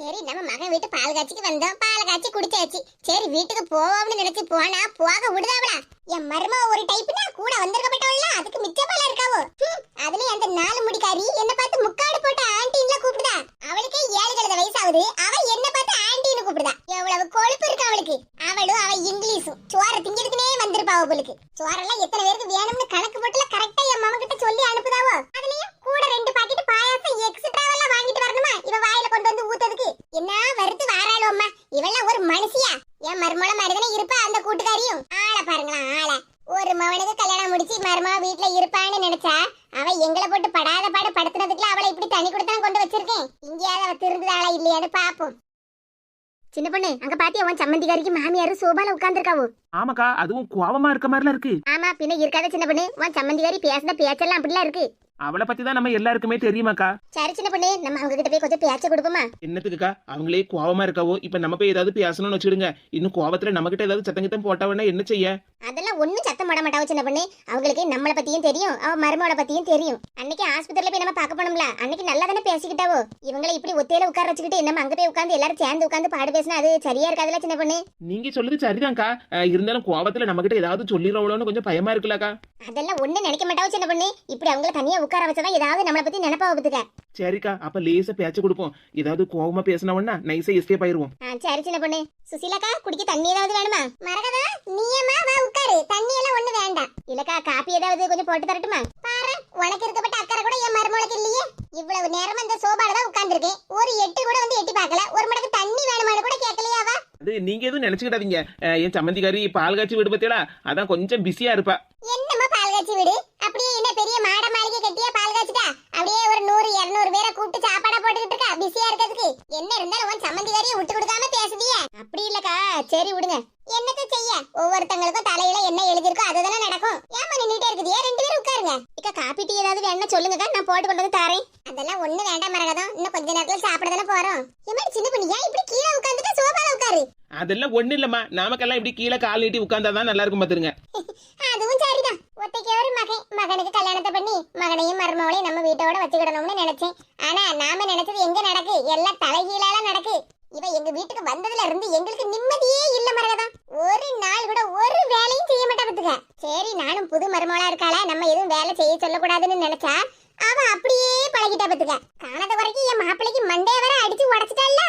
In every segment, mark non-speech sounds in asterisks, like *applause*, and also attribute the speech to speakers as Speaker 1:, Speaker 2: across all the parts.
Speaker 1: சரி நம்ம மகன் வீட்டு பால் காய்ச்சிக்கு வந்தோம். பால் காய்ச்சி குடிச்சாச்சு. சரி வீட்டுக்கு போவோம்னு நினைச்சு போனா போக விடுதாவளா? என் மருமக ஒரு டைப்னா கூட வந்திருக்கப்பட்டவள அதுக்கு மிச்ச இருக்காவோ? அதுலயும் அந்த நாலு முடிக்காரி என்ன பார்த்து முக்காடு போட்ட ஆண்டின்ல கூப்பிடுதா? அவளுக்கே ஏழு கழுத வயசாகுது. அவ என்ன பார்த்து ஆண்டின்னு கூப்பிடுதா? எவ்வளவு கொழுப்பு இருக்கு அவளுக்கு. அவளும் அவ இங்கிலீஷும். சோற திங்கிறதுக்குனே வந்திருப்பா அவளுக்கு. சோறெல்லாம் எத்தனை பேருக்கு வேணும்னு கணக்கு போட்டுல கரெக்டா என் மாமா கிட்ட சொல்லி அனுப்புதாவோ அதுலயும் கூட ரெண்டு பாக்கெட் பாயாசம் எக்ஸ்ட்ராவெல்லாம் வாங்கிட்டு வரணுமா இவ வாயில கொண்டு வந்து ஊத்ததுக்கு என்ன வருத்து வாராளோ அம்மா இவெல்லாம் ஒரு மனுஷியா என் மருமகள மாதிரிதானே இருப்பா அந்த கூட்டுக்காரியும் ஆளை பாருங்களா ஆளை ஒரு மவனுக்கு கல்யாணம் முடிச்சு வீட்ல இருப்பான்னு நினைச்சா அவ எங்களை போட்டு படாத பாடு படுத்துனதுக்குள்ள அவளை இப்படி தனி கொடுத்தான் கொண்டு வச்சிருக்கேன். இங்கேயாவது அவ திருந்துதாளா இல்லையான்னு பாப்போம். சின்ன பொண்ணு அங்க பாத்தியா உன் சம்மந்திகாரிக்கு மாமியாரு சோபால உட்கார்ந்துருக்காவோ?
Speaker 2: ஆமாக்கா அதுவும் கோவமா இருக்க மாதிரிலாம் இருக்கு.
Speaker 1: ஆமா பின்ன இருக்காத சின்ன பொண்ணு உன் சம்மந்திகாரி பேசுன பேச்செல்லாம் அப்படிலாம் இருக்கு.
Speaker 2: அவளை பத்தி தான் நம்ம எல்லாருக்குமே தெரியுமாக்கா?
Speaker 1: சரி சின்ன பொண்ணு நம்ம அவங்க கிட்ட போய் கொஞ்சம் பேச்ச கொடுப்போமா?
Speaker 2: என்னத்துக்குக்கா அவங்களே கோவமா இருக்காவோ? இப்ப நம்ம போய் ஏதாவது பேசணும்னு வச்சுடுங்க இன்னும் கோவத்துல நம்ம கிட்ட ஏதாவது சத்தங்கிட்டம் போட்டவனா என்ன செய்ய?
Speaker 1: அதெல்லாம் ஒண்ணும் சத்தம் போட மாட்டாவோ சின்ன பொண்ணு. அவங்களுக்கு நம்மளை பத்தியும் தெரியும் அவ மருமகளை பத்தியும் தெரியும். அன்னைக்கு ஆஸ்பத்திரியில போய் நம்ம பார்க்க போனோம்ல அன்னைக்கு நல்லா தானே பேசிக்கிட்டாவோ? இவங்களை இப்படி ஒத்தையில உட்கார வச்சுக்கிட்டு நம்ம அங்க போய் உட்காந்து எல்லாரும் சேர்ந்து உட்காந்து பாடு பேசினா அது சரியா இருக்காதுல்ல சின்ன பொண்ணு?
Speaker 2: நீங்க சொல்லுது சரிதான்க்கா. அஹ், இருந்தாலும் கோவத்துல நம்ம கிட்ட ஏதாவது சொல்லிடுறவளோன்னு கொஞ்சம் பயமா இருக்குல்லக்கா.
Speaker 1: அதெல்லாம் ஒண்ணு நினைக்க மாட்டாவோ சின்ன பொண்ணு? இப்படி அவங்கள தனியா உட்கார வச்சதான் ஏதாவது நம்மளை பத்தி நினைப்பா பத்துக்க
Speaker 2: சரிக்கா அப்ப லேசா பேச்ச கொடுப்போம். ஏதாவது கோவமா பேசினவன்னா நைஸா எஸ்கேப் ஆயிருவோம்.
Speaker 1: ஆ சரி சின்ன பொண்ணு. சுசீலாக்கா குடிக்க தண்ணி ஏதாவது வேணுமா? மரகதா நீயம்மா வா உட்காரு. தண்ணி எல்லாம் ஒண்ணு வேண்டாம். இல்லக்கா காப்பி ஏதாவது கொஞ்சம் போட்டு தரட்டுமா? பாரு உனக்கு இருக்கப்பட்ட அக்கறை கூட என் மருமகளுக்கு இல்லையே. இவ்வளவு நேரமா இந்த சோபால தான் உட்கார்ந்திருக்கேன். ஒரு எட்டு கூட வந்து எட்டி பார்க்கல. ஒரு மடக்கு தண்ணி வேணுமான்னு கூட
Speaker 2: அது நீங்க எதுவும் நினைச்சுக்கிடாதீங்க. அஹ், என் சம்மந்திக்காரி பால் காய்ச்சி விடு பத்தியலா? அதான் கொஞ்சம் பிஸியா இருப்பா.
Speaker 1: என்னம்மா பால் காய்ச்சி விடு? அப்படியே என்ன பெரிய மாட மாளிகை கட்டியா பால் காய்ச்சிட்டா அப்படியே ஒரு நூறு இருநூறு பேரை கூப்பிட்டு சாப்பாடா போட்டுக்கிட்டு இருக்கா பிஸியா இருக்கிறதுக்கு என்ன இருந்தாலும் உன் சம்மந்திகாரியை விட்டு கொடுக்காம பேசுதியே அப்படி இல்லக்கா சரி விடுங்க என்னத்த செய்ய ஒவ்வொருத்தங்களுக்கும் தலையில என்ன எழுதிருக்கோ அதுதானே நடக்கும் ஏமா நின்னுட்டே இருக்குது ஏன் ரெண்டு பேரும் உட்காருங்க இக்க காப்பி டீ ஏதாவது வேணா சொல்லுங்கக்கா நான் போட்டு கொண்டு வந்து தரேன் அதெல்லாம் ஒண்ணு வேண்டாம் மரகதம் இன்னும் கொஞ்ச நேரத்துல சாப்பிட தானே போறோம் ஏமாடி சின்ன பொண்ணு ஏன் இப்படி கீழே உட்காந்துட்டு சோபால உட்காரு
Speaker 2: அதெல்லாம் ஒண்ணு இல்லம்மா நாமக்கெல்லாம் இப்படி கீழே கால் நீட்டி உட்கார்ந்தாதான் நல்லா இருக்கும் பாத்துருங்க.
Speaker 1: அதுவும் சரிதான். ஒத்தைக்கு ஒரு மகன். மகனுக்கு கல்யாணத்தை பண்ணி மகனையும் மருமகளையும் நம்ம வீட்டோட வச்சுக்கிடணும்னு நினைச்சேன். ஆனா நாம நினைச்சது எங்க நடக்கு? எல்லாம் தலைகீழால நடக்கு. இவ எங்க வீட்டுக்கு வந்ததுல இருந்து எங்களுக்கு நிம்மதியே இல்ல மரகதான் ஒரு நாள் கூட ஒரு வேலையும் செய்ய மாட்டா பாத்துக்க. சரி நானும் புது மருமகளா இருக்காள? நம்ம எதுவும் வேலை செய்ய சொல்லக்கூடாதுன்னு நினைச்சா அவ அப்படியே பழகிட்டா பத்துக்க காணாத வரைக்கும் என் மாப்பிள்ளைக்கு மண்டைய வர அடிச்சு உடச்சிட்டால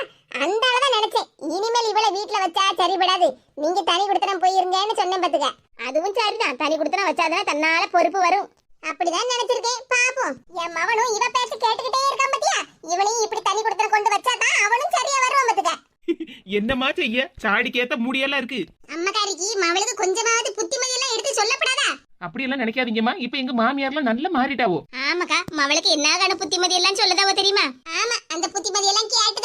Speaker 1: அந்த அளவுதான் நினைச்சேன் இனிமேல் இவளை வீட்டுல வச்சா சரிபடாது நீங்க தனி கொடுத்தனம் போயிருங்கன்னு சொன்னேன் பாத்துக்க அதுவும் சரிதான் தனி கொடுத்தனம் வச்சாதான் தன்னால பொறுப்பு வரும் அப்படிதான் நினைச்சிருக்கேன் பாப்போம் என் மவனும் இவ பேச்சு கேட்டுக்கிட்டே இருக்கான் பாத்தியா இவனையும் இப்படி தனி கொடுத்தனம் கொண்டு வச்சாதான் அவனும் சரியா வருவான் பாத்துக்க
Speaker 2: என்னமா செய்ய சாடிக்கேத்த முடியெல்லாம் இருக்கு.
Speaker 1: அம்மக்காரிக்கு மவளுக்கு கொஞ்சமாவது புத்திமதி எல்லாம் எடுத்து சொல்லப்படாதா?
Speaker 2: அப்படியெல்லாம் நினைக்காதீங்கம்மா. இப்ப எங்க மாமியார்லாம் நல்லா மாறிட்டாவோ.
Speaker 1: ஆமாக்கா மவளுக்கு என்ன புத்திமதி எல்லாம் சொல்லதாவோ தெரியுமா? ஆமா அந்த புத்திமதி எல்லாம் இருக்கா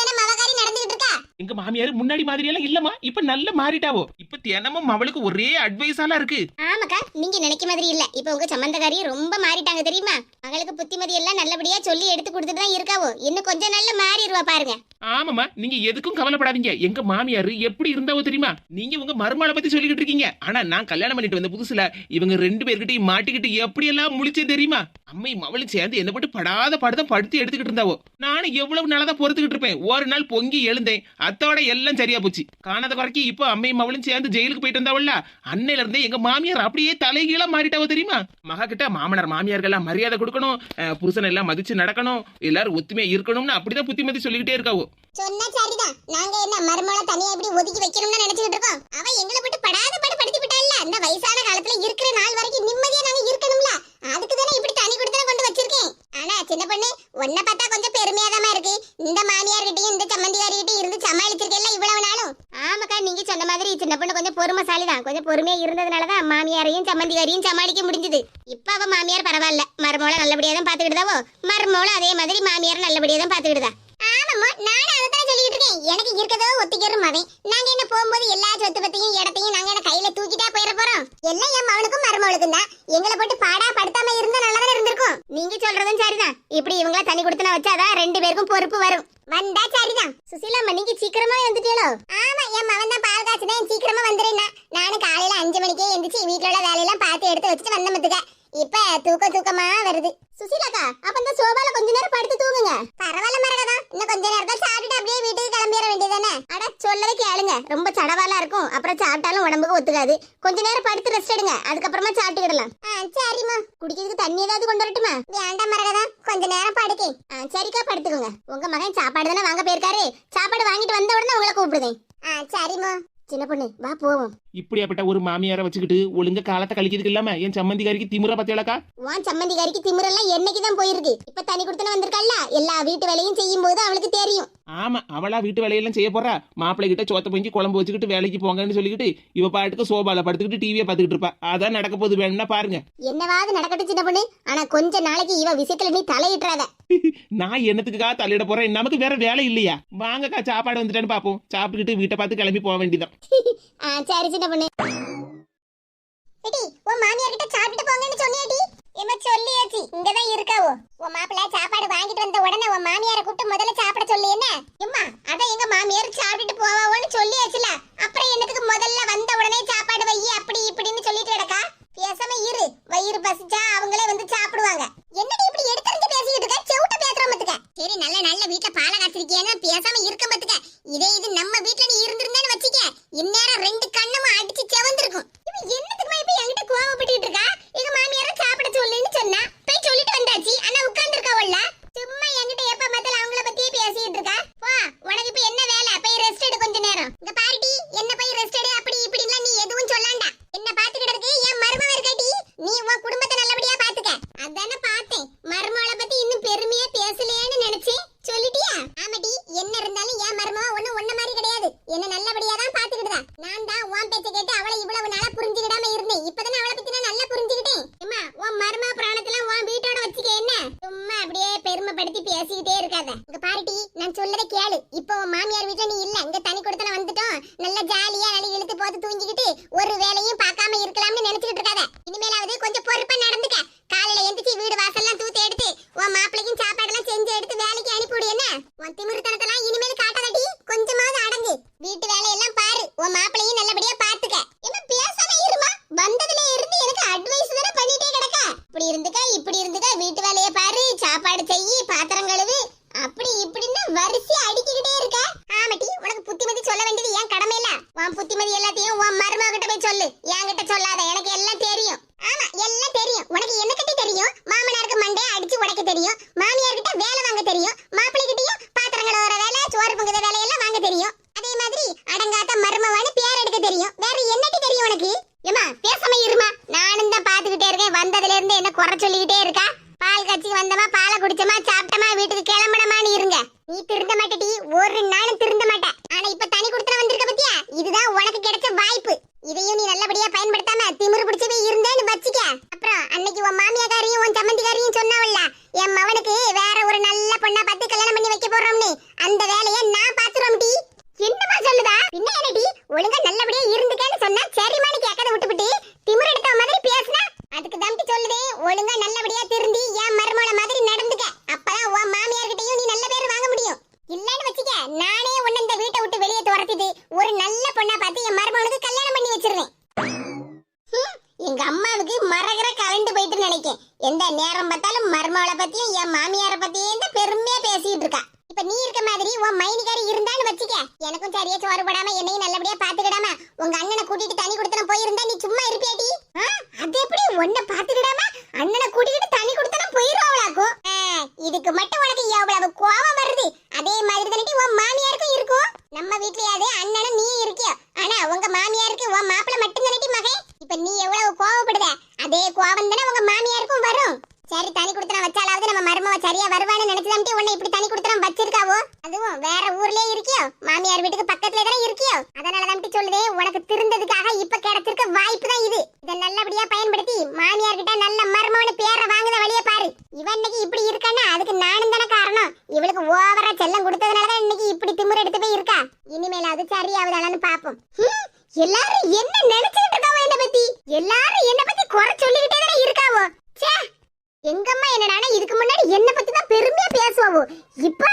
Speaker 2: எங்க மாமியார் முன்னாடி மாதிரி எல்லாம் இல்லம்மா. இப்ப நல்ல மாறிட்டாவோ. இப்ப தினமும் அவளுக்கு ஒரே அட்வைஸாலாம் இருக்கு.
Speaker 1: ஆமாக்கா நீங்க நினைக்க மாதிரி இல்ல. இப்ப உங்க சம்பந்தக்காரி ரொம்ப மாறிட்டாங்க தெரியுமா? மகளுக்கு புத்திமதி எல்லாம் நல்லபடியா சொல்லி எடுத்து கொடுத்துட்டு தான் இருக்காவோ. இன்னும் கொஞ்ச நாள்ல மாறிடுவா பாருங்க.
Speaker 2: ஆமாமா நீங்க எதுக்கும் கவலைப்படாதீங்க. எங்க மாமியார் எப்படி இருந்தாவோ தெரியுமா? நீங்க உங்க மருமகளை பத்தி சொல்லிக்கிட்டு இருக்கீங்க. ஆனா நான் கல்யாணம் பண்ணிட்டு வந்த புதுசுல இவங்க ரெண்டு பேர்கிட்டயும் மாட்டிக்கிட்டு எப்படி எல்லாம் முழிச்சே தெரியுமா? அம்மை மவளும் சேர்ந்து என்ன போட்டு படாத படுதான் படுத்து எடுத்துக்கிட்டு இருந்தாவோ. நானும் எவ்வளவு நாளா தான் பொறுத்துக்கிட்டு இருப்பேன். ஒரு நாள் பொங்கி எழுந்தேன். அத்தோட எல்லாம் சரியா போச்சு. காணாத வரைக்கும் இப்போ அம்மையும் மவளும் சேர்ந்து ஜெயிலுக்கு போயிட்டு வந்தாவல்ல? அன்னையில இருந்தே எங்க மாமியார் அப்படியே தலைகீழா மாறிட்டாவோ தெரியுமா? மகா கிட்ட மாமனார் மாமியார்கள் எல்லாம் மரியாதை கொடுக்கணும் புருஷன் எல்லாம் மதிச்சு நடக்கணும் எல்லாரும் ஒத்துமையா இருக்கணும்னு அப்படிதான் புத்திமதி சொல்லிக்கிட்டே இருக்காவோ.
Speaker 1: சொன்னா சரிதான். நாங்க என்ன மருமகளை தனியா எப்படி ஒதுக்கி வைக்கணும்னு நினைச்சிட்டு இருக்கோம்? அவ எங்களை விட்டு படாத படு படுத்தி விட்டாள்ல அந்த வயசான காலத்துல இருக்கிற நாள் வரைக்கும் நிம்மதியா நாங்க இருக்கணும்ல? அதுக்கு தானே இப்படி தனி கொடுத்து கொண்டு வச்சிருக்கேன். ஆனா சின்ன பொண்ணு உன்னை பார்த்தா கொஞ்சம் பெருமையாதாமா இருக்கு. இந்த மாமியார்கிட்டயும் இந்த சம்மந்தியார்கிட்டயும் இருந்து சமாளிச்சிருக்கேன் இவ்வளவு நாளும்? ஆமாக்கா நீங்க சொன்ன மாதிரி சின்ன பொண்ணு கொஞ்சம் பொறுமைசாலி தான் கொஞ்சம் பொறுமையா இருந்ததுனாலதான் மாமியாரையும் சம்மந்தியாரையும் சமாளிக்க முடிஞ்சது. இப்ப அவ மாமியார் பரவாயில்ல. மருமகளை நல்லபடியா தான் பாத்துக்கிட்டதாவோ மருமகளும் அதே மாதிரி மாமியார் நல்லபடியா தான் பாத்துக்கிட்டதா ஆமாம்மா நானும் அதை தான் சொல்லிட்டு இருக்கேன் எனக்கு இருக்கதோ ஒத்திக்கிறோம் மவன் நாங்க என்ன போகும்போது எல்லா சொத்து பத்தியும் இடத்தையும் நாங்க என்ன கையில தூக்கிட்டா போயிட போறோம் எல்லாம் என் மவனுக்கும் மருமவளுக்கும் தான் எங்களை போட்டு பாடா படுத்தாம இருந்தா நல்லதானே இருந்திருக்கும் நீங்க சொல்றதும் சரிதான் இப்படி இவங்கள தனி கொடுத்தன வச்சாதான் ரெண்டு பேருக்கும் பொறுப்பு வரும் வந்தா சரிதான் சுசீலா நீங்க சீக்கிரமா வந்துட்டீங்களோ ஆமா என் மவன் தான் பால் காய்ச்சினேன் சீக்கிரமா வந்துடுறேன் நானும் காலையில அஞ்சு மணிக்கே எந்திரிச்சு வீட்டுல உள்ள வேலையெல்லாம் பார்த்து எடுத்து வச்சுட்டு வந்த மத்துக்க இப்ப தூக்க தூக்கமா வருது சுசீலாக்கா அப்ப இந்த சோபால கொஞ்ச நேரம் படுத்து தூங்குங்க பரவாயில்ல மரகதா இன்னும் கொஞ்ச நேரத்துல சாப்பிட்டுட்டு அப்படியே வீட்டுக்கு அட சொல்லவே கேளுங்க ரொம்ப சடவாலா இருக்கும் அப்புறம் சாப்பிட்டாலும் உடம்புக்கு ஒத்துக்காது கொஞ்ச நேரம் படுத்து ரெஸ்ட் எடுங்க. அதுக்கப்புறமா சாப்பிட்டுக்கிடலாம். சரிம்மா. குடிக்கிறதுக்கு தண்ணி ஏதாவது கொண்டு வரட்டுமா? வேண்டாம் மரகதா. கொஞ்ச நேரம் படுக்கேன். சரிக்கா படுத்துக்கோங்க. உங்க மகன் சாப்பாடு தானே வாங்க போயிருக்காரு. சாப்பாடு வாங்கிட்டு வந்த உடனே உங்களை கூப்பிடுதேன். சரிம்மா. சின்ன பொண்ணு வா போவோம்.
Speaker 2: இப்படியாப்பட்ட ஒரு மாமியாரை வச்சுக்கிட்டு ஒழுங்கா காலத்தை கழிக்கிறதுக்கு இல்லாம என் சம்மந்திக்காரிக்கு திமிர பத்தியலக்கா
Speaker 1: உன் சம்மந்திக்காரிக்கு திமிரெல்லாம் என்னைக்கு தான் போயிருக்கு? இப்ப தனி கொடுத்தன வந்திருக்கல்ல எல்லா வீட்டு வேலையும் செய்யும் போது அவளுக்கு தெரியும்.
Speaker 2: ஆமா அவளா வீட்டு வேலையெல்லாம் செய்ய போறா. மாப்பிள்ளை கிட்ட சோத்த பொங்கி குழம்பு வச்சுக்கிட்டு வேலைக்கு போங்கன்னு சொல்லிக்கிட்டு இவ பாட்டுக்கு சோபால படுத்துக்கிட்டு டிவியை பார்த்துக்கிட்டு இருப்பா. அதான் நடக்க போகுது வேணும்னா பாருங்க.
Speaker 1: என்னவாது நடக்கட்டும் சின்ன பொண்ணு. ஆனா கொஞ்ச நாளைக்கு இவ விஷயத்துல நீ தலையிட்டுறாத. *laughs*
Speaker 2: நான் என்னத்துக்குக்கா தலையிட போறேன்? நமக்கு வேற வேலை இல்லையா? வாங்கக்கா சாப்பாடு வந்துட்டான்னு பாப்போம். சாப்பிட்டுக்கிட்டு வீட்டை பார்த்து கிளம்பி போக வேண்டியதான் *laughs*
Speaker 1: சரி சின்ன பொண்ணு டி உன் மாமியார் கிட்ட சாப்பிட்டு போங்கன்னு சொன்னியாடி ஏமா சொல்லியாச்சு? இங்க தான் இருக்காவோ உன் மாப்பிள்ள சாப்பாடு வாங்கிட்டு வந்த உடனே உன் மாமியாரை கூப்பிட்டு முதல்ல சாப்பிட சொல்லி என்ன? எம்மா அதான் எங்க மாமியார் சாப்பிட்டுட்டு போவாவோன்னு சொல்லியாச்சுல. அப்புறம் என்னத்துக்கு முதல்ல வந்த உடனே சாப்பாடு வை அப்படி இப்படின்னு சொல்லிட்டு கிடக்கா? பேசாம இரு. வயிறு பசிச்சா அவங்களே வந்து சாப்பிடுவாங்க. என்னடி இப்படி எடுத்தறிஞ்சு பேசிக்கிட்டு இருக்க? செவுட்ட பேசுறோம் பத்துக்க. சரி நல்ல நல்ல வீட்ல பால காய்ச்சிருக்கியேன்னா பேசாம இருக்க பத்துக்க. இதே இது நம்ம வீட்ல நீ இருந்திருந்தேன்னு வச்சுக்க. இந்நேரம் ரெண்டு கண்ணமும் அடிச்சு செவந்திருக்கும். இவன் என்னத்துக்குமா இப்ப என்கிட்ட கோவப்பட்டு இருக்கா எங்க மாமியார சாப்பிட சொல்லுன்னு சொன்னா போய் சொல்லிட்டு வந்தாச்சு ஆனா உட்கார்ந்து இருக்கவல்ல சும்மா என்கிட்ட எப்ப பார்த்தாலும் அவங்கள பத்தியே பேசிட்டு இருக்கா போ உனக்கு இப்ப என்ன வேலை போய் ரெஸ்ட் எடு கொஞ்ச நேரம் இந்த பாருடி என்ன போய் ரெஸ்ட் எடு அப்படி இப்படிலாம் நீ எதுவும் சொல்லாண்டா என்ன பாத்துக்கிட்டதுக்கு என் மருமவ இருக்காடி நீ உன் குடும்பத்தை நல்லபடியா பாத்துக்க அதானே பார்த்தேன் மருமவளை பத்தி இன்னும் பெருமையா பேசலையேன்னு நினைச்சேன் சொல்லிட்டியா ஆமாடி என்ன இருந்தாலும் என் மருமவ ஒண்ணு ஒன்ன மாதிரி கிடையாது என்ன நல்லபடியா தான் பாத்துக்கிட்டதா நான் தான் உன் பேச்ச கேட்டு அவளை இவ்வளவு நாளா புரிஞ்சுக்கிடாம இருந்தேன் இப்பதானே அவளை பத்தி நான் நல்லா புரிஞ்சுக்கிட்டேன் அம்மா உன் மருமவ பிராணத்துல உன் வீட்டோட வச்சுக்க என்ன சும்மா அப்படியே பெருமைப்படுத்தி பேசிக்கிட்டே இருக்காத இங்க பாருடி நான் சொல்லத கேளு இப்போ உன் மாமியார் வீட்டுல நீ இல்ல இங்க தனி கொடுத்தன வந்துட்டோம் நல்ல ஜாலியா நல்ல இழுத்து போட்டு தூங்கிக்கிட்டு ஒரு வேலையும் பார்க்காம இருக்கலாம்னு நினைச்சுக்கிட்டு இருக்காத இனிமேலாவது கொஞ்சம் பொறுப்பா நடந்துக்க காலையில எந்திரிச்சு வீடு வாசல்லாம் தூத்து எடுத்து உன் மாப்பிளைக்கும் சாப்பாடெல்லாம் செஞ்சு எடுத்து வேலைக்கு அனுப்பிவிடு என்ன உன் திமிருத்தனத்தெல்லாம் இனிமேல் காட்டாதடி கொஞ்சமாவது அடங்கு வீட்டு வேலையெல்லாம் பாரு உன் மாப்பிளையும் நல்லபடியா பாத்துக்க என்ன பேசாம இருமா வந்ததுல இருந்து எனக்கு அட்வைஸ் வேற பண்ணிட்டே கிடக்க இப்படி இருந்துக்க இப்படி இருந்துக்க வீட்டு வேலையை பாரு சாப்பாடு செய்யி பாத்திரம் கழுவு அப்படி இப்படின்னு வரிசையா அடிக்கிட்டே இருக்க ஆமாட்டி உனக்கு புத்திமதி சொல்ல வேண்டியது என் கடமை இல்ல உன் புத்திமதி எல்லாத்தையும் உன் மருமக கிட்ட போய் சொல்லு என்கிட்ட சொல்லாத எனக்கு எல்லாம் தெரியும் ஆமா எல்லாம் தெரியும் உனக்கு என்ன கட்டி தெரியும் மாமனாருக்கு மண்டைய தெரியும். மாமியார் கிட்ட வேலை வாங்க தெரியும் மாப்பிள்ளை கிட்டயும் பாத்திரம் கழுவுற வேலை சோறு பொங்குற வேலையெல்லாம் வாங்க தெரியும் அதே மாதிரி அடங்காத மருமவான்னு பேர் எடுக்க தெரியும் வேற என்னட்டி தெரியும் உனக்கு ஏமா பேசாம இருமா நானும் தான் பாத்துக்கிட்டே இருக்கேன் வந்ததுல இருந்து என்ன குறை சொல்லிக்கிட்டே இருக்கா பால் காய்ச்சி வந்தமா பாலை குடிச்சமா சாப்பிட்டமா வீட்டுக்கு கிளம்பணுமான்னு இருங்க நீ திருந்த மாட்டடி ஒரு நாளும் திருந்த மாட்ட ஆனா இப்ப தனி கொடுத்துட வந்திருக்க பத்தியா இதுதான் உனக்கு கிடைச்ச வாய்ப்பு இதையும் நீ நல்லபடியா பயன்படுத்தாம திமிரு பிடிச்சவே இருந்தேன்னு வச்சுக்க அப்புறம் அன்னைக்கு உன் மாமியாக்காரியும் உன் சம்மந்திக்காரியும் சொன்னாவல்ல என் மவனுக்கு வேற ஒரு நல்ல பொண்ணா பார்த்து கல்யாணம் பண்ணி வைக்க போறோம்னு அந்த வேலையை நான் பாத்துறோம் டி என்னமா சொல்லுதா பின்ன என்னடி ஒழுங்கா நல்லபடியா இருந்துக்கேன்னு சொன்னா சரிமானு கேட்கத விட்டுவிட்டு திமிரு எடுத்த மாதிரி பேசுனா அதுக்கு தம்பி சொல்லுதே ஒழுங்கா நல்லபடியா திருந்தி என் மருமோள மாதிரி நடந்துக்க அப்பதான் உன் மாமியார் கிட்டயும் நீ நல்ல பேர் வாங்க முடியும் இல்லன்னு வச்சுக்க நானே உன்னை இந்த வீட்டை விட்டு வெளியே துரத்திட்டு ஒரு நல்ல பொண்ணா பார்த்து என் மருமகளுக்கு கல்யாணம் பண்ணி வச்சிருவேன் ஹம், எங்க அம்மாவுக்கு மரகர கரண்ட் போயிட்டு நினைக்கேன் எந்த நேரம் பார்த்தாலும் மருமகளை பத்தியும் என் மாமியார பத்தியும் தான் பெருமையா பேசிட்டு இருக்கா இப்ப நீ இருக்க மாதிரி உன் மைனிகாரி இருந்தான்னு வச்சுக்க எனக்கும் சரியா சோறு போடாம என்னையும் நல்லபடியா பாத்துக்கிடாம உங்க அண்ணனை கூட்டிட்டு தனி கொடுத்தன போயிருந்தா நீ சும்மா இருப்பியாடி ஆ, அது எப்படி உன்னை பாத்துக்கிடாம அண்ணனை கூட்டிட்டு தனி கொடுத்தன போயிருவாங்களாக்கும் இதுக்கு மட்டும் உனக்கு எவ்வளவு கோபம் வருது அதே மாதிரி தானே உன் மாமியாருக்கும் இருக்கும் நம்ம வீட்லயாவது அண்ணனும் நீ இருக்கியோ ஆனா உங்க மாமியாருக்கு உன் மாப்பிள்ள மட்டும் தானே மகன் இப்ப நீ எவ்வளவு கோவப்படுத அதே கோபம் தானே உங்க மாமியாருக்கும் வரும் சரி தனி கொடுத்தன வச்சாலாவது நம்ம மருமவ சரியா வருவான்னு நினைச்சுதான் உன்னை இப்படி தனி கொடுத்தன வச்சிருக்காவோ அதுவும் வேற ஊர்லயே இருக்கியோ மாமியார் வீட்டுக்கு பக்கத்துல தானே இருக்கியோ அதனால தான் சொல்லுதே உனக்கு திருந்ததுக்காக இப்ப கிடைச்சிருக்க வாய்ப்பு தான் இது இதை நல்லபடியா பயன்படுத்தி மாமியார் கிட்ட நல்ல மருமவனு பேரை வாங்குத வழிய பாரு இவன் இன்னைக்கு இப்படி இருக்கான்னா அதுக்கு நானும் தானே காரணம் இவளுக்கு ஓவரா செல்லம் கொடுத்ததுனால தான் இன்னைக்கு இப்படி திமிரு எடுத்து போய் இருக்கா இனிமேலாவது சரியாவதானு பாப்போம் ஹம், எல்லாரும் என்ன நினைச்சிட்டு இருக்காவோ என்ன பத்தி? எல்லாரும் என்ன பத்தி குறை சொல்லிக்கிட்டே தானே இருக்காவோ? ச்சே! எங்கம்மா என்னடானா இதுக்கு முன்னாடி என்ன பத்தி தான் பெருமையா பேசுவாவோ? இப்ப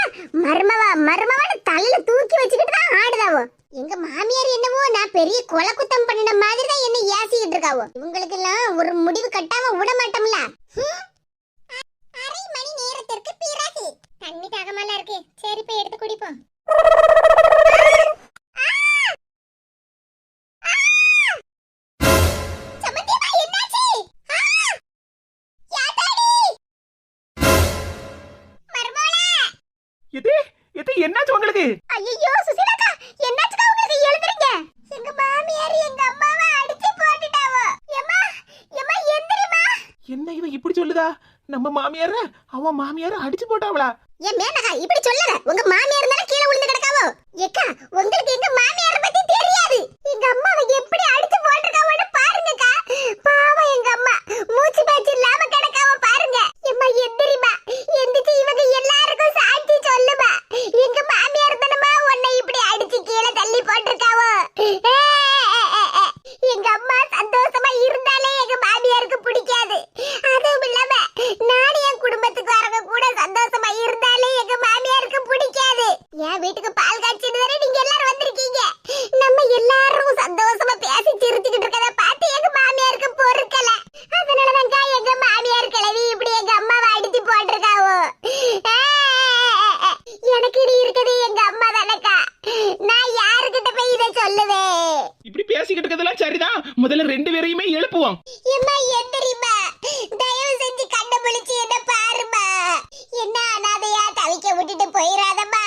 Speaker 1: மர்மவா மர்மவான தலையில தூக்கி வச்சுக்கிட்டு தான் ஆடுதாவோ? எங்க மாமியார் என்னவோ நான் பெரிய கொலை குத்தம் பண்ணின மாதிரி தான் என்ன ஏசிக்கிட்டு இருக்காவோ? இவங்களுக்கு எல்லாம் ஒரு முடிவு கட்டாம விட மாட்டோம்ல? ஹம். அரை மணி நேரத்திற்கு பிறகு. தண்ணி தாகமால இருக்கு. சரி போய் எடுத்து குடிப்போம்.
Speaker 2: என்னாச்சு உங்களுக்கு?
Speaker 1: ஐயோ சுசிலாக்கா என்னாச்சுக்கா உங்களுக்கு? எழுந்துறீங்க எங்க மாமியார் எங்க அம்மாவை அடிச்சு போட்டுட்டாவோ. எம்மா எம்மா எந்திரிமா
Speaker 2: என்ன இவன் இப்படி சொல்லுதா? நம்ம மாமியார அவன் மாமியார அடிச்சு போட்டாவளா?
Speaker 1: என் மேனகா இப்படி சொல்லாத உங்க மாமியார் தானே கீழே விழுந்து கிடக்காவோ? ஏக்கா உங்களுக்கு எங்க மாமியார் பத்தி தெரியாது. எங்க அம்மாவை எப்படி அடிச்சு போட்டிருக்காவோன்னு பாருங்கக்கா பாவம் எங்க அம்மா மூச்சு பேச்சு இல்லாம கிடக்காவ பாருங்க எம்மா எந்திரிமா எந்திரிச்சு இவங்க எல்லாருக்கும் சாட்சி சொல்லுமா எங்க மாமியார் தானமா உன்னை இப்படி அடிச்சு கீழே தள்ளி போட்டிருக்காவோ எங்க அம்மா சந்தோஷமா இருந்தாலே எங்க மாமியாருக்கு பிடிக்காது அதுவும் இல்லாம நானும் என் குடும்பத்துக்கு வரவங்க கூட சந்தோஷமா இருந்தாலே எங்க மாமியாருக்கு பிடிக்காது என் வீட்டுக்கு பால் காய்ச்சிட்டு வரை நீங்க எல்லாரும் வந்திருக்கீங்க நம்ம எல்லாரும் சந்தோஷமா பேசி சிரிச்சுக்கிட்டு இருக்கத பார்த்து எங்க மாமியாருக்கு பொறுக்கல அதனாலதான்க்கா எங்க மாமியார் கிளவி இப்படி எங்க அம்மாவை அடிச்சு போட்டிருக்காவோ எனக்கு இனி இருக்குது எங்க அம்மா தானக்கா நான் யாருக்கிட்ட போய் இதை சொல்லுவேன்
Speaker 2: இப்படி பேசிக்கிட்டு இருக்கிறதெல்லாம் சரிதான் முதல்ல ரெண்டு பேரையுமே எழுப்புவோம்
Speaker 1: எம்மா எந்திரிம்மா தயவு செஞ்சு கண்ணை முழிச்சு என்ன பாருமா என்ன அனாதையா தவிக்க விட்டுட்டு போயிடாதம்மா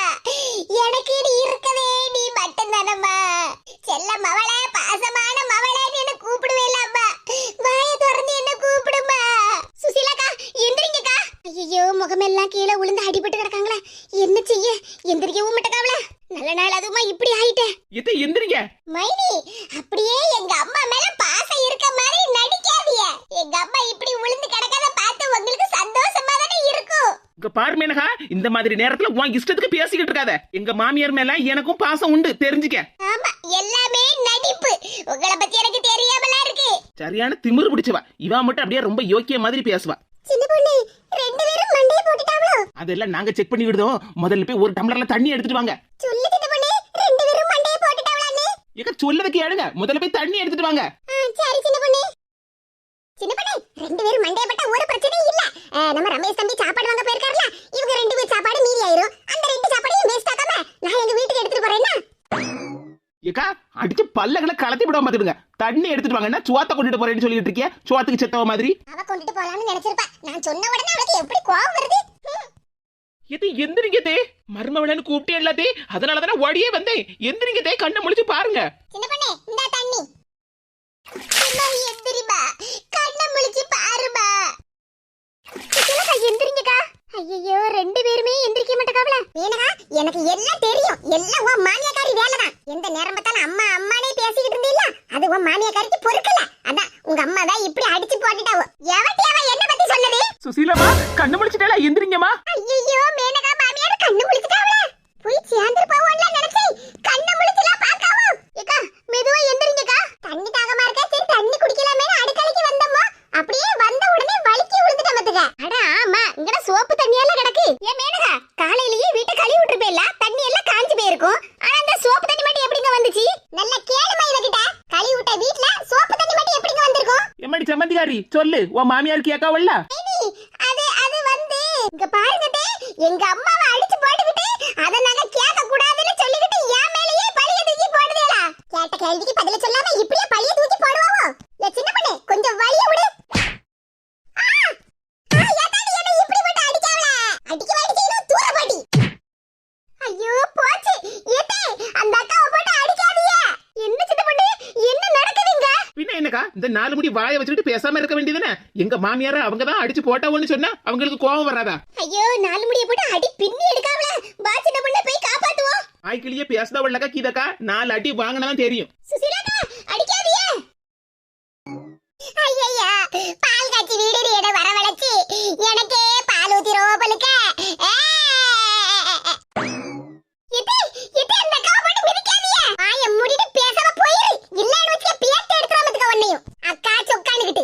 Speaker 1: எனக்கு நீ இருக்கவே நீ மட்டும்தானம்மா செல்ல மவளே பாசமான மவளே என்ன கூப்பிடுவேலாம்மா வாய திறந்து என்ன கூப்பிடுமா சுசீலாக்கா எந்திரிங்கக்கா ஐயோ முகமெல்லாம் கீழே விழுந்து அடிபட்டு கிடக்காங்களே என்ன செய்ய எந்திரிக்கவும் மாட்டேக்காவல நல்ல நாள் அதுமா இப்படி ஆயிட்டேன்
Speaker 2: எத்த எந்திரிங்க
Speaker 1: மைனி அப்படியே எங்க அம்மா மேல பாசம் இருக்க மாதிரி நடிக்காதீங்க எங்க அம்மா இப்படி விழுந்து கிடக்கத பார்த்து உங்களுக்கு சந்தோஷமா தானே இருக்கும்
Speaker 2: இங்க பாரு மேனகா இந்த மாதிரி நேரத்துல உன் இஷ்டத்துக்கு பேசிக்கிட்டு இருக்காத. எங்க மாமியார் மேல எனக்கும் பாசம் உண்டு. தெரிஞ்சுக்க.
Speaker 1: ஆமா எல்லாமே நடிப்பு. உங்களை பத்தி எனக்கு தெரியாமலா இருக்கு.
Speaker 2: சரியான திமிரு பிடிச்சவா. இவா மட்டும் அப்படியே ரொம்ப யோக்கிய மாதிரி பேசுவா.
Speaker 1: சின்ன பொண்ணு ரெண்டு பேரும் மண்டைய போட்டுட்டாவளோ?
Speaker 2: அதெல்லாம் நாங்க செக் பண்ணி விடுதோம் முதல்ல போய் ஒரு டம்ளர்ல தண்ணி எடுத்துட்டு வாங்க.
Speaker 1: சொல்லு சின்ன பொண்ணு ரெண்டு பேரும் மண்டைய போட்டுட்டாவளான்னு.
Speaker 2: ஏக்க சொல்லதுக்கு கேளுங்க முதல்ல போய் தண்ணி எடுத்துட்டு வாங்க.
Speaker 1: சரி சின்ன பொண்ணு. சின்ன பொண்ணு ரெண்டு பேரும் மண்டைய போட்டா ஒரு பிரச்சனையும் இல்ல. நம்ம ரமேஷ் தம்பி சாப்பாடு வாங்க போயிருக்காருல இவங்க ரெண்டு பேர் சாப்பாடு மீறி ஆயிரும். அந்த ரெண்டு சாப்பாடையும் வேஸ்ட் ஆக்காம நான் எங்க வீட்டுக்கு எடுத்துட்டு போறேன்னா
Speaker 2: ஏக்கா அடிச்சு பல்லகளை கலத்தி விட மாத்திடுங்க தண்ணி எடுத்துட்டு வாங்கன்னா சுவாத்த கொண்டுட்டு போறேன்னு சொல்லிட்டு இருக்கிய சுவாத்துக்கு செத்தவ மாதிரி.
Speaker 1: அவ கொண்டுட்டு போலாம்னு நினைச்சிருப்பா. நான் சொன்ன உடனே அவளுக்கு எப்படி கோவம் வருது.
Speaker 2: எது எந்திரிங்க தே. மர்மவளன்னு கூப்பிட்டே இல்லாதே அதனால தானே ஓடியே வந்தேன். எந்திரிங்க தே கண்ணை முழிச்சு பாருங்க.
Speaker 1: சின்ன பொண்ணே இந்த தண்ணி. அம்மா, எந்திரிம்மா கண்ணை முழிச்சு பாருமா. எந்திரிங்கக்கா? ஐயோ ரெண்டு பேருமே எந்திரிக்க மாட்டேக்காவல வேணகா எனக்கு எல்லாம் தெரியும். எல்லாம் உன் மாமியாக்காரி வேலைதான். எந்த நேரம் பார்த்தாலும் அம்மா அம்மானே பேசிக்கிட்டு இருந்தீல்ல? அது உன் மாமியாக்காரிக்கு பொறுக்கல. அதான் உங்க அம்மா தான் இப்படி அடிச்சு போட்டுட்டாவோ. எவட்டி அவ என்ன பத்தி சொன்னது?
Speaker 2: சுசீலமா கண்ணு முழிச்சிட்டால எந்திரிங்கம்மா.
Speaker 1: ஐயோ மேனகா மாமியார் கண்ணு முழிச்சுட்டாவல போய் சேர்ந்து போவோம்ல நினைச்சேன். கண்ணு முழிச்சுலாம் பார்க்காவோ. ஏக்கா மெதுவா எந்திரிங்கக்கா. தண்ணி தாகமா இருக்கா? சரி தண்ணி குடிக்கலாமே. அடுக்கலைக்கு வந்தம்மா அப்படியே வந்த உடனே வலிக்கி விழுந்துட்டேன் மத்துக்க அட ஆமா இங்கட சோப்பு தண்ணி எல்லாம் கிடக்கு. ஏன் மேனகா காலையிலேயே வீட்டை கழுவி விட்டுருப்பேல தண்ணி எல்லாம் காஞ்சு போயிருக்கும். ஆனா அந்த சோப்பு தண்ணி மட்டும் எப்படிங்க வந்துச்சு? நல்ல கேளுமா இவகிட்ட. கழுவி விட்ட வீட்ல சோப்பு தண்ணி மட்டும் எப்படிங்க வந்திருக்கும்?
Speaker 2: எம்மடி சம்மந்திகாரி சொல்லு. உன் மாமியார் கேட்காவல்ல
Speaker 1: ஐனி, அது அது வந்து இங்க பாருங்கட்டே எங்க அம்மாவை அடிச்சு போட்டுக்கிட்டு அத நாங்க கேட்க கூடாதுன்னு சொல்லிக்கிட்டு என் மேலயே பழிய தூக்கி போடுதேடா கேட்ட கேள்விக்கு பதில சொல்லாம இப்படியே பழிய தூக்கி போடுவாவோ ஏ சின்ன பொண்ணு கொஞ்சம் வலிய விடு ஆ! ஆ, ஏத்தாடி என்னை இப்படி மட்டும் அடிக்காவல அடிக்க அடிச்சீங்கன்னா தூர பாட்டி ஐயோ போச்சு ஏத்தே அந்த அக்காவை போட்டு அடிக்காதீங்க என்ன சின்ன பொண்ணு என்ன நடக்குதுங்க
Speaker 2: பின்ன என்னக்கா இந்த நாலு முடி வாயை வச்சுட்டு பேசாம இருக்க வேண்டியதுதானே? எங்க மாமியார அவங்க தான் அடிச்சு போட்டாவோன்னு சொன்னா அவங்களுக்கு கோபம் வராதா?
Speaker 1: ஐயோ நாலு முடிய போட்டு அடி பின்னி எடுக்காவல வா சின்ன பொண்ணு போய் காப்பாத்துவோம்.
Speaker 2: ஆய்க்கிலேயே பேசுதவள்ளக்கா கீதக்கா. நாலு அடி வாங்கினதான் தெரியும்.
Speaker 1: சுசிலாக்கா அடிக்காதீங்க. ஐயையா பால் காய்ச்சி வீடு நீட வரவழைச்சு. எனக்கே பால் ஊத்தி ரோபலுக்க அக்கா சொக்கானுகிட்டு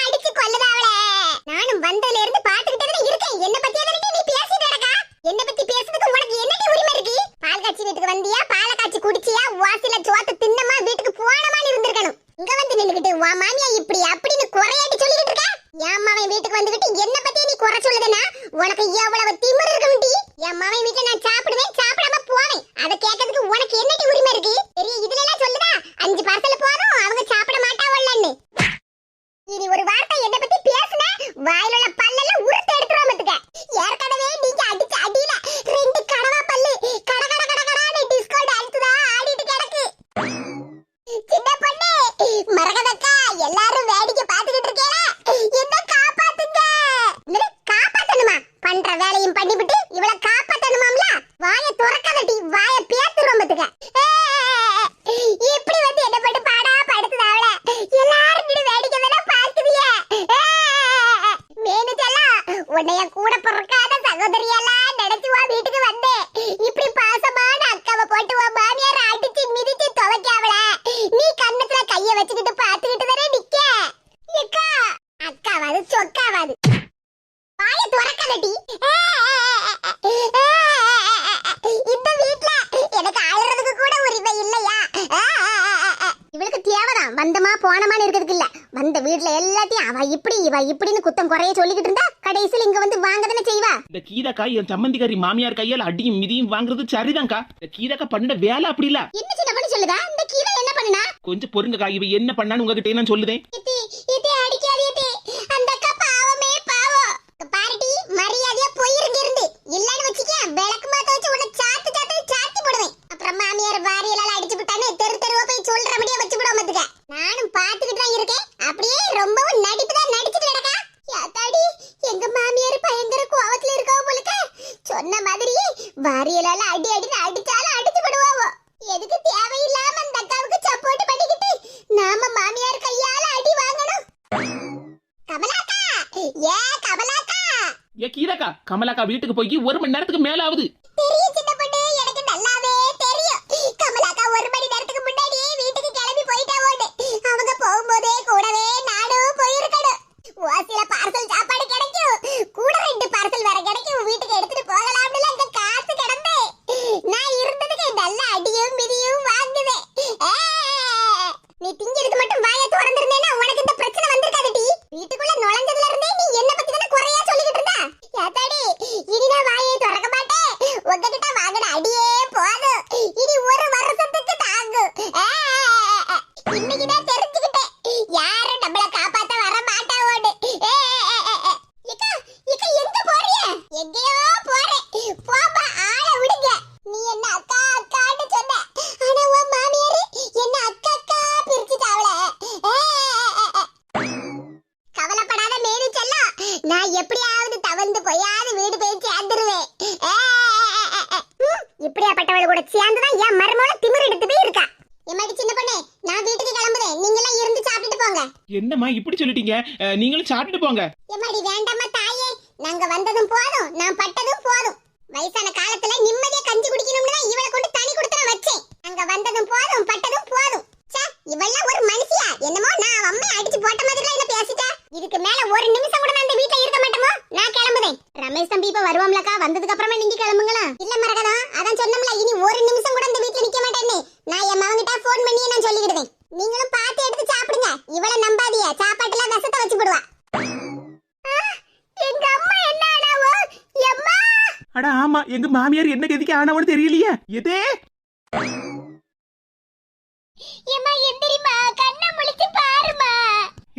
Speaker 1: அடிச்சு வாய துறக்கலடி. இப்ப வீட்ல எனக்கு ஆயிரத்துக்கு கூட உரிமை இல்லையா? இவளுக்கு தேவைதான். வந்தமா போனமான்னு இருக்கிறதுக்கு இல்ல. வந்த வீட்ல எல்லாத்தையும் அவ இப்படி இவ இப்படின்னு குத்தம் குறைய சொல்லிக்கிட்டு இருந்தா கடைசியில் இங்க வந்து வாங்கதானே செய்வா?
Speaker 2: இந்த கீதக்கா என் சம்பந்திக்காரி மாமியார் கையால் அடியும் மிதியும் வாங்குறது சரிதான்க்கா. இந்த கீதக்கா பண்ண வேலை அப்படி இல்ல.
Speaker 1: என்ன சின்ன பண்ணி சொல்லுதா? இந்த கீதை என்ன பண்ணுனா?
Speaker 2: கொஞ்சம் பொறுங்கக்கா இவ என்ன பண்ணான்னு உங்ககிட்ட நான் சொல்லுதேன்.
Speaker 1: விளக்கு மாத்த வச்சு உன்னை சாத்து சாத்து சாத்தி போடுவேன். அப்புறம் மாமியார் வாரியெல்லாம் அடிச்சு விட்டானே தெரு தெருவா போய் சொல்ற முடிய வச்சு விட மாத்துக்க நானும் பாத்துக்கிட்டு தான் இருக்கேன் அப்படியே ரொம்பவும் நடிப்பு தான் நடிச்சிட்டு கிடக்கா யாத்தாடி எங்க மாமியார் பயங்கர கோவத்துல இருக்காவ போலுக்க சொன்ன மாதிரி வாரியலால அடி அடின்னு அடிச்சாலும் அடிச்சு விடுவாவோ எதுக்கு தேவையில்லாம அந்த அக்காவுக்கு சப்போர்ட் பண்ணிக்கிட்டு நாம மாமியார் கையால அடி வாங்கணும் கமலாக்கா ஏ கமலாக்கா
Speaker 2: ஏ கீதாக்கா கமலாக்கா வீட்டுக்கு போய் ஒரு மணி நேரத்துக்கு மேலாவது ஆகுது
Speaker 1: தெரியும் சின்ன பொண்ணு எனக்கு நல்லாவே தெரியும் கமலாக்கா ஒரு மணி நேரத்துக்கு முன்னாடியே வீட்டுக்கு கிளம்பி போயிட்டாவோன்னு அவங்க போகும்போதே கூடவே நானும் போயிருக்கணும் ஓசில பார்சல் சாப்பாடு கிடைக்கும் கூட ரெண்டு பார்சல் வேற கிடைக்கும் வீட்டுக்கு எடுத்துட்டு போகலாம்னு அங்க காத்து கிடந்தேன் நான் இருந்ததுக்கு நல்ல அடியும் மிதியும் வாங்குவேன் ஏ, நீ திங்கிறதுக்கு மட்டும் வாயை திறந்திருந்தேன்னா உனக்கு இந்த பிரச்சனை வந்திருக்காதுடி வீட்டுக்குள்ள நுழைஞ்சதுல இருந்தே நீ என்ன பத்தி தானே குறையா சொல்லிக்கிட்டு இருந்தா யாத்தாடி இனி நான் வாயை திறக்க மாட்டேன் உங்ககிட்ட வாங்கின அடியே போதும் இனி ஒரு வருஷத்துக்கு தாங்கும் ஆ, இன்னைக்கு நான் தெரிஞ்சுக்கிட்டேன் யாரும் நம்மள காப்பாத்த வர மாட்டாவோன்னு ஏ, ஏ, ஏ, ஏ. இக்கா, இக்கா, எங்க போறீங்க? எங்கேயோ போறேன். போம்மா, ஆளை விடுங்க. நீ என்ன அக்கா, அக்கான்னு சொன்ன. ஆனா உன் மாமியாரு என்ன அக்கா, அக்கா பிரிச்சுட்டாவளே. ஏ, ஏ, ஏ, ஏ. கவலைப்படாத மேரி செல்லம் நான் எப்படியாவது தவழ்ந்து போயாவது வீடு போய் சேர்ந்துருவேன் ஏ, ஏ, ஏ, ஏ. ம், இப்படியாப்பட்டவள் கூட சேர்ந்துதான் என் மருமகளை திமிர் எடுத்து போய் இருக்கா எம்மாடி சின்ன பொண்ணு நான் வீட்டுக்கு கிளம்புறேன் நீங்க எல்லாம் இருந்து சாப்பிட்டுட்டு போங்க
Speaker 2: என்னம்மா இப்படி சொல்லிட்டீங்க? நீங்களும் சாப்பிட்டு போங்க.
Speaker 1: எம்மாடி வேண்டாமா தாயே. நாங்க வந்ததும் போதும். நான் பட்டதும் போதும். வயசான காலத்துல நிம்மதியா கஞ்சி குடிக்கணும்னு தான் இவளை கொண்டு தனி கொடுத்துற வச்சேன். நாங்க வந்ததும் போதும் பட்டதும் போதும். சே இவெல்லாம் ஒரு மனுஷியா? என்னமோ நான் அம்மா அடிச்சு போட்ட மாதிரி என்ன பேசிட்டா? இதுக்கு மேல ஒரு நிமிஷம் கூட நான் இந்த வீட்ல இருக்க மாட்டோமோ நான் கிளம்புறேன் ரமேஷ் தம்பி இப்ப வருவாம்லக்கா? வந்ததுக்கு அப்புறமா நீங்க கிளம்புங்களா? இல்ல மரகதா அதான் சொன்னோம்ல இனி ஒரு நிமிஷம் கூட இந்த வீட்ல நிக்க மாட்டேன்னு. நான் என் மகன்கிட்ட ஃபோன் பண்ணி நான் சொல்லிக்கிடுவேன் நீங்களும்
Speaker 2: அட ஆமா எங்க மாமியார் என்ன கதிக்கு ஆனவன்னு தெரியலையே. எதே?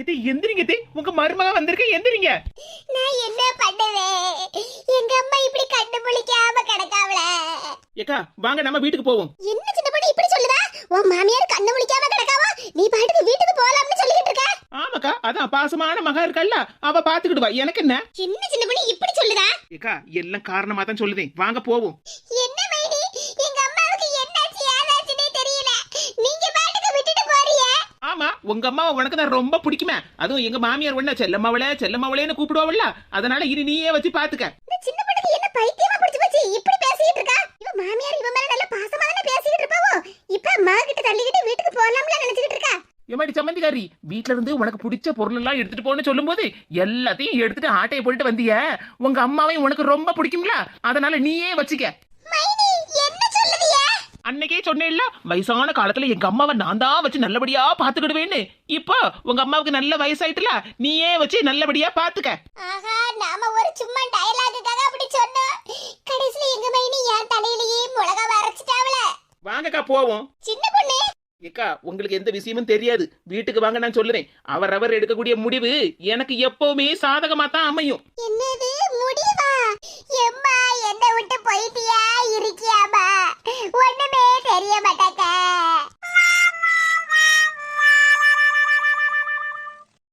Speaker 2: இது எந்திரிங்க தே உங்க மருமக வந்திருக்க எந்திரிங்க.
Speaker 1: நான் என்ன பண்ணுவேன்? எங்க அம்மா இப்படி கண்ணு முழிக்காம கிடக்காவல
Speaker 2: ஏக்கா வாங்க நம்ம வீட்டுக்கு போவோம்.
Speaker 1: என்ன சின்ன பொண்ணு இப்படி சொல்லுதா? உன் மாமியார் கண்ணு முழிக்காம கிடக்காவா? நீ பாட்டுக்கு வீட்டுக்கு போலாம்னு
Speaker 2: அதான் பாசமான மகா இருக்கல்ல அவ பாத்துக்கிடுவா. எனக்கு என்ன?
Speaker 1: சின்ன சின்ன பொண்ணு இப்படி சொல்லுதா?
Speaker 2: ஏக்கா எல்லாம் காரணமா தான் சொல்லுதேன் வாங்க போவோம்.
Speaker 1: என்ன மைனி எங்க அம்மாவுக்கு என்னாச்சு ஏதாச்சுன்னே தெரியல. நீங்க பாட்டுக்கு விட்டுட்டு போறீங்க
Speaker 2: ஆமா உங்க அம்மாவை உனக்கு தான் ரொம்ப பிடிக்குமே. அதுவும் எங்க மாமியார் ஒண்ணு செல்லம்மாவளே செல்லம்மாவளேன்னு கூப்பிடுவாள்ல அதனால இனி நீயே வச்சு பாத்துக்க.
Speaker 1: இந்த சின்ன பொண்ணுக்கு என்ன பைத்தியமா பிடிச்சு போச்சு? இப்படி பேசிட்டு இருக்கா? இவ மாமியார் இவ மேல நல்ல பாசமா தானே பேசிட்டு இருப்பாவோ? இப்ப அம்மா கிட்ட தள்ளிக்கிட்டு வீட்டுக்கு போலாம்ல நினைச்சிட்டு இருக்கா?
Speaker 2: எம்மாடி சம்மந்திக்காரி வீட்ல இருந்து உனக்கு பிடிச்ச பொருள் எல்லாம் எடுத்துட்டு போன்னு சொல்லும்போது எல்லாத்தையும் எடுத்துட்டு ஆட்டையை போட்டுட்டு வந்திய. உங்க அம்மாவையும் உனக்கு ரொம்ப பிடிக்கும்ல? அதனால நீயே வச்சுக்க. அன்னைக்கே சொன்னேன்ல வயசான காலத்துல எங்க அம்மாவை நான் தான் வச்சு நல்லபடியா பாத்துக்கிடுவேன்னு இப்போ உங்க அம்மாவுக்கு நல்ல வயசாயிட்டுல நீயே வச்சு நல்லபடியா பாத்துக்க
Speaker 1: ஆஹா நாம ஒரு சும்மா டயலாகுக்காக அப்படி சொன்னோம். கடைசில எங்க மைனி என் தலையிலேயே மிளகா வரைச்சிட்டாவல
Speaker 2: வாங்கக்கா போவோம்.
Speaker 1: சின்ன பொண்ணு.
Speaker 2: ஏக்கா உங்களுக்கு எந்த விஷயமும் தெரியாது. வீட்டுக்கு வாங்க நான் சொல்லுறேன். அவரவர் எடுக்கக்கூடிய முடிவு எனக்கு எப்பவுமே சாதகமா தான் அமையும்.
Speaker 1: என்னது? முடிவா? எம்மா என்ன விட்டு போயிட்டியா? இருக்கியாமா ஒண்ணுமே தெரிய மாட்டாங்க